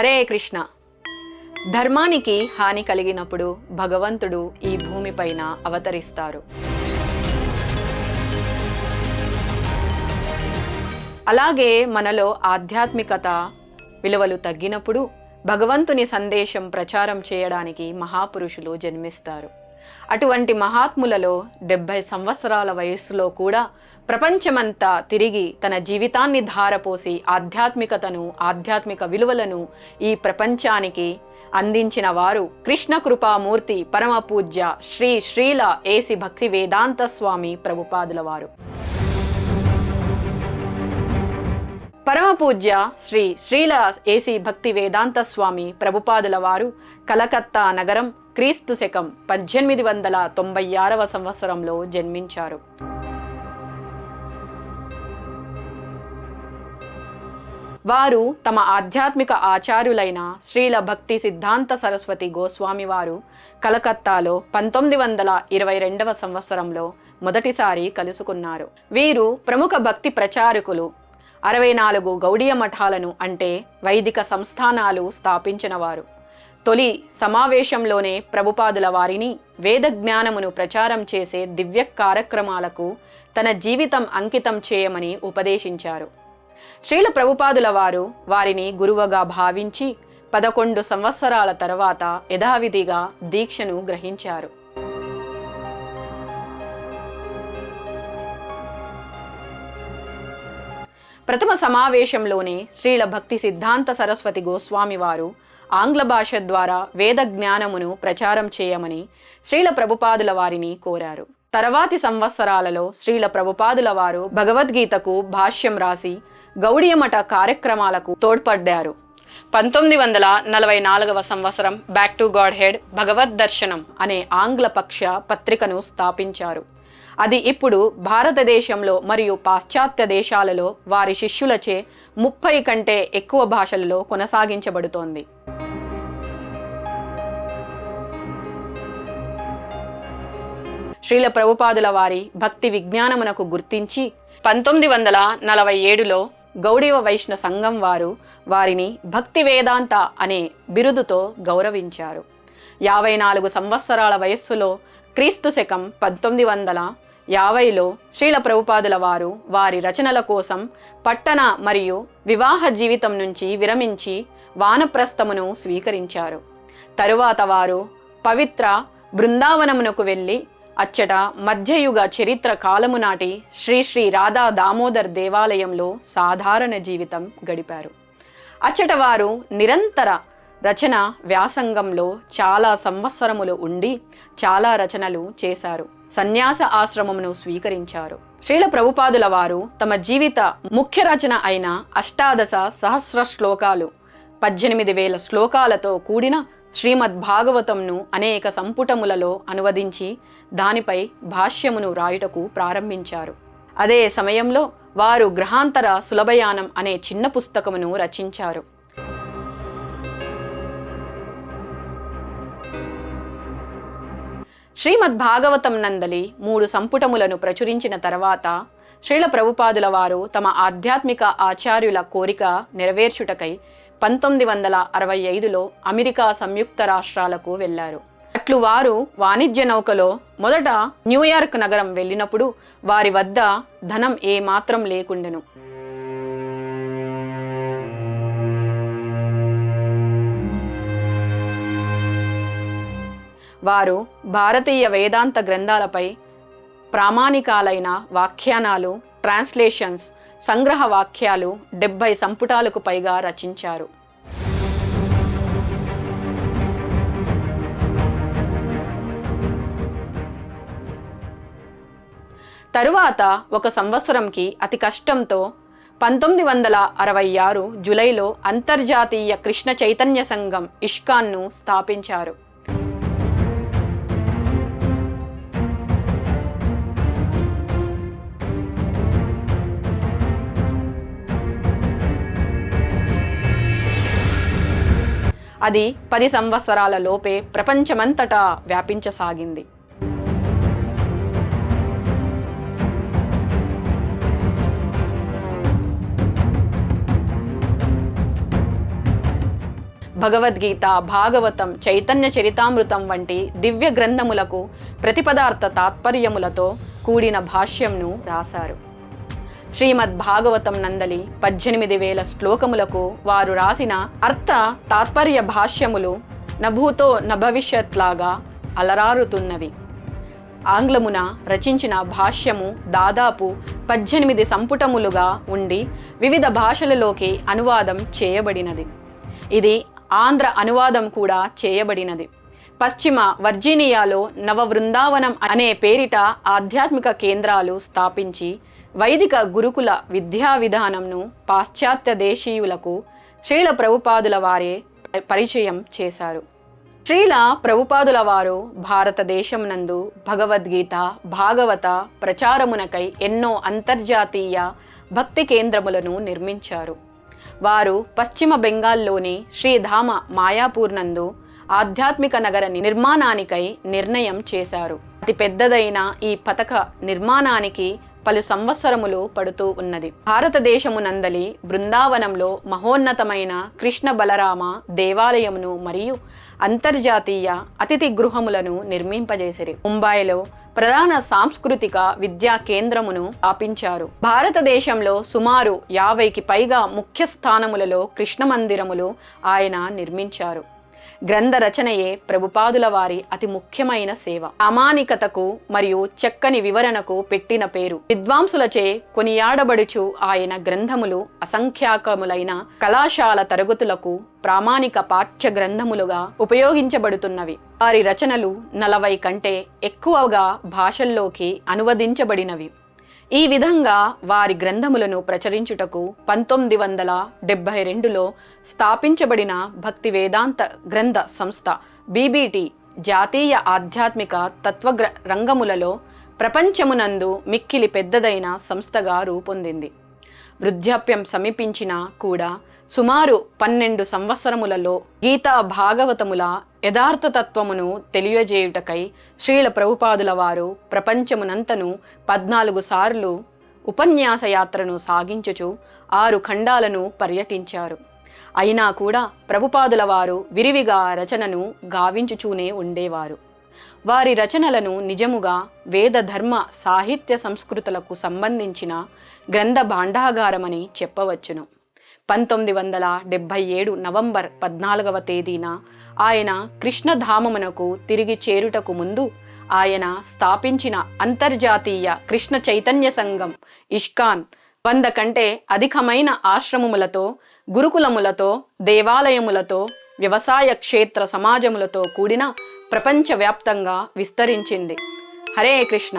హరే కృష్ణ. ధర్మానికి హాని కలిగినప్పుడు భగవంతుడు ఈ భూమిపైన అవతరిస్తారు. అలాగే మనలో ఆధ్యాత్మికత విలువలు తగ్గినప్పుడు భగవంతుని సందేశం ప్రచారం చేయడానికి మహాపురుషులు జన్మిస్తారు. అటువంటి మహాత్ములలో డెబ్భై సంవత్సరాల వయస్సులో కూడా ప్రపంచమంతా తిరిగి తన జీవితాన్ని ధారపోసి ఆధ్యాత్మికతను ఆధ్యాత్మిక విలువలను ఈ ప్రపంచానికి అందించిన వారు కృష్ణ కృపామూర్తి పరమ పూజ్య శ్రీ శ్రీల ఏసి భక్తి వేదాంత స్వామి ప్రభుపాదుల వారు. పరమపూజ్య శ్రీ శ్రీల ఏసి భక్తి వేదాంత స్వామి ప్రభుపాదుల వారు కలకత్తా నగరం క్రీస్తు శకం పద్దెనిమిది వందల తొంభై ఆరవ సంవత్సరంలో జన్మించారు. వారు తమ ఆధ్యాత్మిక ఆచార్యులైన శ్రీల భక్తి సిద్ధాంత సరస్వతి గోస్వామి వారు కలకత్తాలో పంతొమ్మిది వందల ఇరవై రెండవ సంవత్సరంలో మొదటిసారి కలుసుకున్నారు. వీరు ప్రముఖ భక్తి ప్రచారకులు అరవై నాలుగు గౌడీయ మఠాలను అంటే వైదిక సంస్థానాలు స్థాపించినవారు తొలి సమావేశంలోనే ప్రభుపాదుల వారిని వేద జ్ఞానమును ప్రచారం చేసే దివ్య కార్యక్రమాలకు తన జీవితం అంకితం చేయమని ఉపదేశించారు. శ్రీల ప్రభుపాదుల వారు వారిని గురువుగా భావించి పదకొండు సంవత్సరాల తర్వాత యథావిధిగా దీక్షను గ్రహించారు. ప్రథమ సమావేశంలోనే శ్రీల భక్తి సిద్ధాంత సరస్వతి గోస్వామి వారు ఆంగ్ల భాష ద్వారా వేద జ్ఞానమును ప్రచారం చేయమని శ్రీల ప్రభుపాదుల వారిని కోరారు. తర్వాతి సంవత్సరాలలో శ్రీల ప్రభుపాదుల వారు భగవద్గీతకు భాష్యం రాసి గౌడియమఠ కార్యక్రమాలకు తోడ్పడ్డారు. పంతొమ్మిది వందల నలభై నాలుగవ సంవత్సరం బ్యాక్ టు గాడ్ హెడ్ భగవద్ దర్శనం అనే ఆంగ్ల పక్ష పత్రికను స్థాపించారు. అది ఇప్పుడు భారతదేశంలో మరియు పాశ్చాత్య దేశాలలో వారి శిష్యులచే ముప్పై కంటే ఎక్కువ భాషలలో కొనసాగించబడుతోంది. శ్రీల ప్రభుపాదుల వారి భక్తి విజ్ఞానమునకు గుర్తించి పంతొమ్మిది వందల నలభై ఏడులో గౌడీవ వైష్ణ సంఘం వారు వారిని భక్తి వేదాంత అనే బిరుదుతో గౌరవించారు. యాభై నాలుగు సంవత్సరాల వయస్సులో క్రీస్తు శకం పంతొమ్మిది వందల యాభైలో శ్రీల ప్రభుపాదుల వారు వారి రచనల కోసం పట్టణ మరియు వివాహ జీవితం నుంచి విరమించి వానప్రస్థమును స్వీకరించారు. తరువాత వారు పవిత్ర బృందావనమునకు వెళ్ళి అచ్చట మధ్యయుగ చరిత్ర కాలము నాటి శ్రీ శ్రీ రాధా దామోదర్ దేవాలయంలో సాధారణ జీవితం గడిపారు. అచ్చట వారు నిరంతర రచన వ్యాసంగంలో చాలా సంవత్సరములు ఉండి చాలా రచనలు చేశారు. సన్యాస ఆశ్రమమును స్వీకరించారు. శ్రీల ప్రభుపాదుల వారు తమ జీవిత ముఖ్య రచన అయిన అష్టాదశ సహస్ర శ్లోకాలు పద్దెనిమిది వేల శ్లోకాలతో కూడిన శ్రీమద్ భాగవతంను అనేక సంపుటములలో అనువదించి దానిపై భాష్యమును రాయుటకు ప్రారంభించారు. అదే సమయంలో వారు గ్రహాంతర సులభయానం అనే చిన్న పుస్తకమును రచించారు. శ్రీమద్ భాగవతం నందలి మూడు సంపుటములను ప్రచురించిన తర్వాత శ్రీల ప్రభుపాదుల వారు తమ ఆధ్యాత్మిక ఆచార్యుల కోరిక నెరవేర్చుటకై పంతొమ్మిది వందల అరవై ఐదులో అమెరికా సంయుక్త రాష్ట్రాలకు వెళ్ళారు అట్లు వారు వాణిజ్య నౌకలో మొదట న్యూయార్క్ నగరం వెళ్ళినప్పుడు వారి వద్ద ధనం ఏమాత్రం లేకుండెను. వారు భారతీయ వేదాంత గ్రంథాలపై ప్రామాణికాలైన వ్యాఖ్యానాలు ట్రాన్స్లేషన్స్ సంగ్రహ వాక్యాలు డెబ్బై సంపుటాలకు పైగా రచించారు. తరువాత ఒక సంవత్సరంకి అతి కష్టంతో పంతొమ్మిది వందల అరవై ఆరు జులైలో అంతర్జాతీయ కృష్ణ చైతన్య సంఘం ఇష్కాన్ను స్థాపించారు. అది పది సంవత్సరాల లోపే ప్రపంచమంతటా వ్యాపించసాగింది. భగవద్గీత భాగవతం చైతన్య చరితామృతం వంటి దివ్య గ్రంథములకు ప్రతిపదార్థ తాత్పర్యములతో కూడిన భాష్యంను రాశారు. శ్రీమద్ భాగవతం నందలి పద్దెనిమిది వేల శ్లోకములకు వారు రాసిన అర్థ తాత్పర్య భాష్యములు నభూతో నభవిష్యత్లాగా అలరారుతున్నవి. ఆంగ్లమున రచించిన భాష్యము దాదాపు పద్దెనిమిది సంపుటములుగా ఉండి వివిధ భాషలలోకి అనువాదం చేయబడినది. ఇది ఆంధ్ర అనువాదం కూడా చేయబడినది. పశ్చిమ వర్జీనియాలో నవ బృందావనం అనే పేరిట ఆధ్యాత్మిక కేంద్రాలు స్థాపించి వైదిక గురుకుల విద్యా విధానంను పాశ్చాత్య దేశీయులకు శ్రీల ప్రభుపాదుల వారే పరిచయం చేశారు. శ్రీల ప్రభుపాదుల వారు భారతదేశం నందు భగవద్గీత భాగవత ప్రచారమునకై ఎన్నో అంతర్జాతీయ భక్తి కేంద్రములను నిర్మించారు. వారు పశ్చిమ బెంగాల్లోని శ్రీధామ మాయాపూర్ నందు ఆధ్యాత్మిక నగర నిర్మాణానికై నిర్ణయం చేశారు. అతి పెద్దదైన ఈ పథక నిర్మాణానికి పలు సంవత్సరములు పడుతూ ఉన్నది. భారతదేశమునందలి బృందావనంలో మహోన్నతమైన కృష్ణ బలరామ దేవాలయమును మరియు అంతర్జాతీయ అతిథి గృహములను నిర్మింపజేసిరి. ముంబైలో ప్రధాన సాంస్కృతిక విద్యా కేంద్రమును స్థాపించారు. భారతదేశంలో సుమారు యాభైకి పైగా ముఖ్య స్థానములలో కృష్ణ మందిరములు ఆయన నిర్మించారు. గ్రంథ రచనయే ప్రభుపాదుల వారి అతి ముఖ్యమైన సేవ. అమానికతకు మరియు చక్కని వివరణకు పెట్టిన పేరు. విద్వాంసులచే కొనియాడబడుచు ఆయన గ్రంథములు అసంఖ్యాకములైన కళాశాల తరగతులకు ప్రామాణిక పాఠ్య గ్రంథములుగా ఉపయోగించబడుతున్నవి. వారి రచనలు నలభై కంటే ఎక్కువగా భాషల్లోకి అనువదించబడినవి. ఈ విధంగా వారి గ్రంథములను ప్రచురించుటకు పంతొమ్మిది వందల డెబ్బై రెండులో స్థాపించబడిన భక్తి వేదాంత గ్రంథ సంస్థ బీబీటీ జాతీయ ఆధ్యాత్మిక తత్వగ్ర రంగములలో ప్రపంచమునందు మిక్కిలి పెద్దదైన సంస్థగా రూపొందింది. వృద్ధాప్యం సమీపించినా కూడా సుమారు పన్నెండు సంవత్సరములలో గీతా భాగవతముల యథార్థతత్వమును తెలియజేయుటకై శ్రీల ప్రభుపాదుల వారు ప్రపంచమునంతను పద్నాలుగు సార్లు ఉపన్యాస యాత్రను సాగించుచు ఆరు ఖండాలను పర్యటించారు. అయినా కూడా ప్రభుపాదుల వారు విరివిగా రచనను గావించుచూనే ఉండేవారు. వారి రచనలను నిజముగా వేద ధర్మ సాహిత్య సంస్కృతులకు సంబంధించిన గ్రంథ భాండాగారమని చెప్పవచ్చును. పంతొమ్మిది వందల డెబ్భై ఏడు నవంబర్ పద్నాలుగవ తేదీన ఆయన కృష్ణధామమునకు తిరిగి చేరుటకు ముందు ఆయన స్థాపించిన అంతర్జాతీయ కృష్ణ చైతన్య సంఘం ఇష్కాన్ వంద కంటే అధికమైన ఆశ్రమములతో గురుకులములతో దేవాలయములతో వ్యవసాయ క్షేత్ర సమాజములతో కూడిన ప్రపంచవ్యాప్తంగా విస్తరించింది. హరే కృష్ణ.